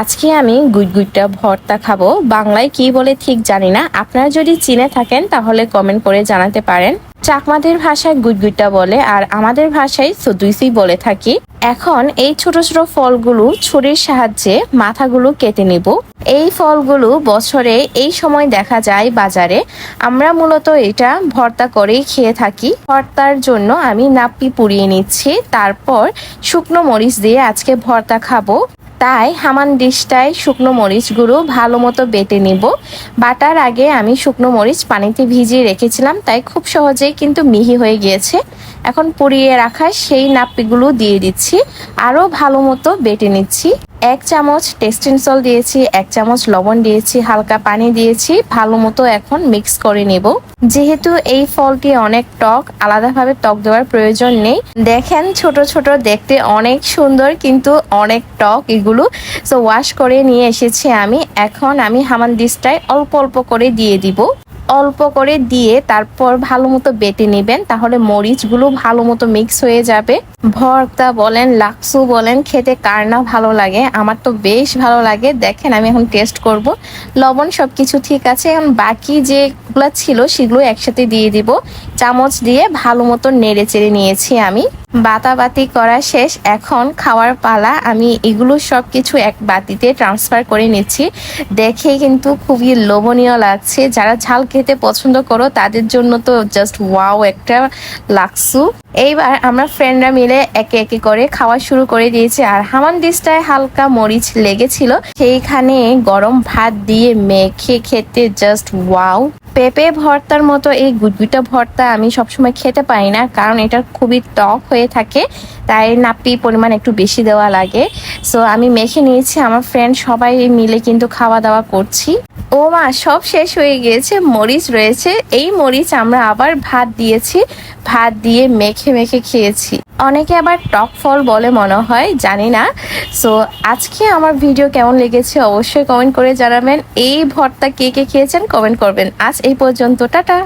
আজকে আমি গুইগুইটা ভর্তা খাব। বাংলায় কি বলে ঠিক জানি না। আপনারা যদি চিনে থাকেন, তাহলে কমেন্ট করে জানাতে পারেন। চাকমাদের ভাষায় গুইগুইটা বলে, আর আমাদের ভাষায় সদুইসি বলে থাকি। এখন এই ছোট ছোট ফলগুলো ছুরির সাহায্যে মাথাগুলো কেটে নিব। এই ফলগুলো বছরে এই সময় দেখা যায় বাজারে। আমরা মূলত এটা ভর্তা করেই খেয়ে থাকি। ভর্তার জন্য আমি নাপ্পি পুড়িয়ে নিচ্ছি। তারপর শুকনো মরিচ দিয়ে আজকে ভর্তা খাব। তাই হামান ডিশটায় শুকনো মরিচগুলো ভালো মতো বেটে নিব। বাটার আগে আমি শুকনো মরিচ পানিতে ভিজিয়ে রেখেছিলাম, তাই খুব সহজেই কিন্তু মিহি হয়ে গিয়েছে। এখন পুড়িয়ে রাখা সেই নাপ্পিগুলো দিয়ে দিচ্ছি। আরও ভালো মতো বেটে নিচ্ছি। এক চামচ টেস্টিন সল দিয়েছি, এক চামচ লবণ দিয়েছি, হালকা পানি দিয়েছি, ভালো মতো এখন মিক্স করে নেব। যেহেতু এই ফলটি অনেক টক, আলাদাভাবে টক দেওয়ার প্রয়োজন নেই। দেখেন ছোট ছোট দেখতে অনেক সুন্দর কিন্তু অনেক টক এগুলো। সো ওয়াশ করে নিয়ে এসেছি আমি। এখন আমি হামান ডিসটায় অল্প অল্প করে দিয়ে দিব। অল্প করে দিয়ে তারপর ভালো মতো বেটে নেবেন, তাহলে মরিচগুলো ভালো মতো মিক্স হয়ে যাবে। ভর্তা বলেন, লাক্সু বলেন, খেতে কার না ভালো লাগে, আমার তো বেশ ভালো লাগে। দেখেন, আমি এখন টেস্ট করব। লবণ সবকিছু ঠিক আছে, এখন বাকি যেগুলো ছিল সেগুলো একসাথে দিয়ে দিব। চামচ দিয়ে ভালো মতো নেড়ে চেড়ে নিয়েছি আমি। বাতাবাতি করা শেষ। এখন খাওয়ার পালা। আমি এগুলো সব কিছু এক বাতিতে ট্রান্সফার করে নিচ্ছি। দেখে কিন্তু খুবই লোভনীয় লাগছে। যারা ঝাল খেতে পছন্দ করো, তাদের জন্য তো জাস্ট ওয়াও একটা লাক্সু এইবার আমরা ফ্রেন্ডরা মিলে একে একে করে খাওয়া শুরু করে দিয়েছি। আর হামান ডিশটায় হালকা মরিচ লেগেছিল। সেইখানে গরম ভাত দিয়ে মেখে খেতে জাস্ট ওয়াও পেঁপে ভর্তার মতো এই গুটগুটা ভর্তা আমি সবসময় খেতে পারি না, কারণ এটা খুবই টক হয়ে থাকে, তাই নাপি পরিমাণ একটু বেশি দেওয়া লাগে। সো আমি মেখে নিয়েছি, আমার ফ্রেন্ড সবাই মিলে কিন্তু খাওয়া দাওয়া করছি। ও মা, সব শেষ হয়ে গিয়েছে, মরিচ রয়েছে। এই মরিচ আমরা আবার ভাত দিয়েছি, ভাত দিয়ে মেখে মেখে খেয়েছি। অনেকে আবার টক ফল বলে মনে হয়, জানি না। সো আজকে আমার ভিডিও কেমন লেগেছে অবশ্যই কমেন্ট করে জানাবেন। এই ভর্তা কে কে খেয়েছেন, কমেন্ট করবেন। আজ এই পর্যন্ত, টাটা।